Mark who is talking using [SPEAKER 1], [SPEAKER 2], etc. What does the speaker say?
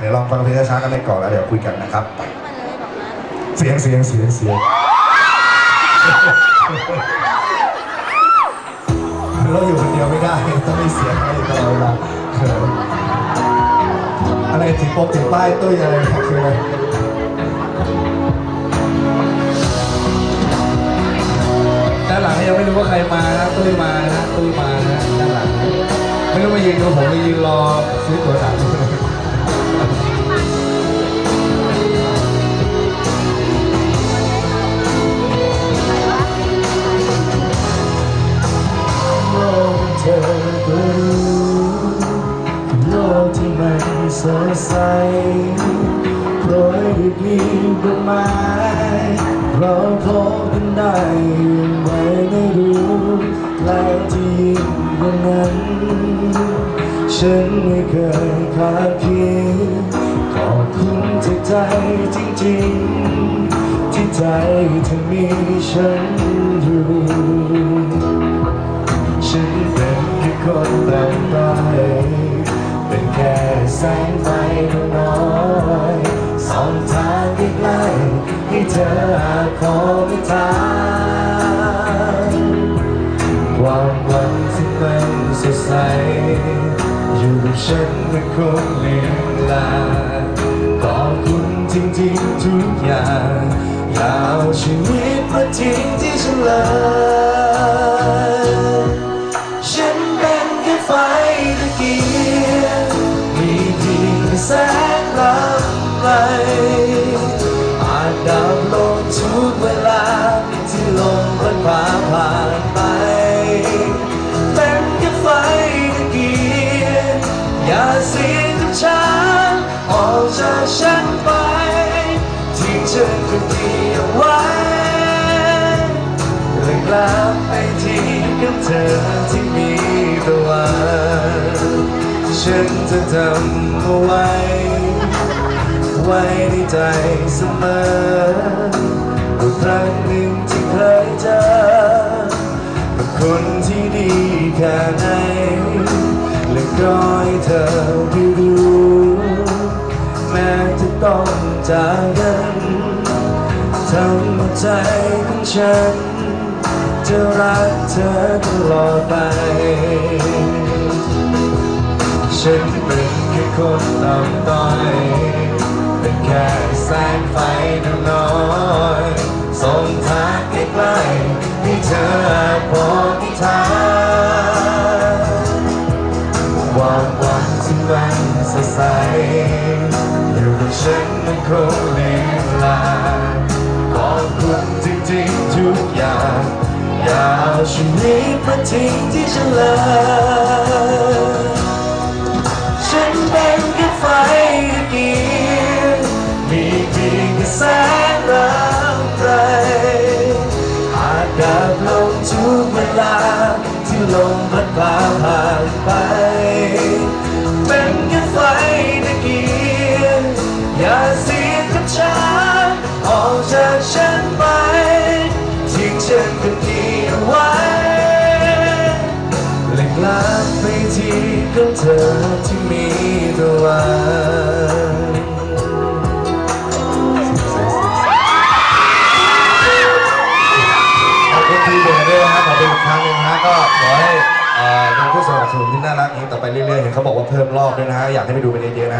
[SPEAKER 1] เดี๋ยวลองฟังเพลงช้าๆกันไปก่อนแล้วเดี๋ยวคุยกันนะครับ
[SPEAKER 2] เสี
[SPEAKER 1] ยงเสียงเสียงเสียงเราอยู่คนเดียวไม่ได้ต้องมีเสียงอะไรตลอดเวลาเขินอะไรถึงปกถึงป้ายตุ้ยอะไรคืออะไร
[SPEAKER 3] ด้านหลังยังไม่รู้ว่าใครมานะตุ้ยมานะตุ้ยมานะด้านหลัง ไม่รู้มายืนดูผมไปยืนรอซื้อตั๋วหนัง
[SPEAKER 4] โลกที่มันสดใสโปรยด้วยกลีบดอกไม้เราพบกันได้ยังไงไม่รู้แล้วที่ยิ่งกว่านั้น ฉันไม่เคยขาดเพียงขอบคุณจากใจจริงๆ ที่ใจเธอมีฉันอยู่ งไฟดวงน้อยสองทางใกล้ให้เธออาจขอไม่ทางความหวังที่มันสดใส อยู่กับฉันไม่คงเลืมลาขอบคุณจริงๆทุกอย่าง อย่าเอาชีวิตมาทิ้งที่ฉันเลย กลับไปที่กับเธอที่มีตะวันฉันจะจำเอาไว้ ไว้ในใจเสมอว่าครั้งหนึ่งที่เคยเจอกับคนที่ดีแค่ไหนและก็ให้เธอได้รู้แม้จะต้องจากกันทำหัวใจะรักเธอตลอดไป ฉันเป็นแค่คนต่ำต้อย เป็นแค่แสงไฟน้อยส่งทางใกล้ๆให้เธอบอกทิศทางความหวังที่มันสดใส อยู่กับฉันมันคงลืมลาขอบคุณจริงๆ เอาชีวิตมาทิ้งที่ฉันเลยฉันเป็นแค่ไฟเกียงมีเพียงแค่แสงรำไรอาจดับลงทุกเวลาที่ลมพัด ไว้และกลับไปที่ของเธอที่มีตะวัน
[SPEAKER 1] ขอบคุณทีเดียวด้วยนะครับขอบคุณอีกครั้งหนึงนะฮะก็ขอให้เอ่อเป็นผู้สนับสนุนที่น่ารักอย่างนี้ต่อไปเรื่อยๆเห็นเขาบอกว่าเพิ่มรอบด้วยนะฮะอยากให้ไปดูเป็นเยอะๆนะ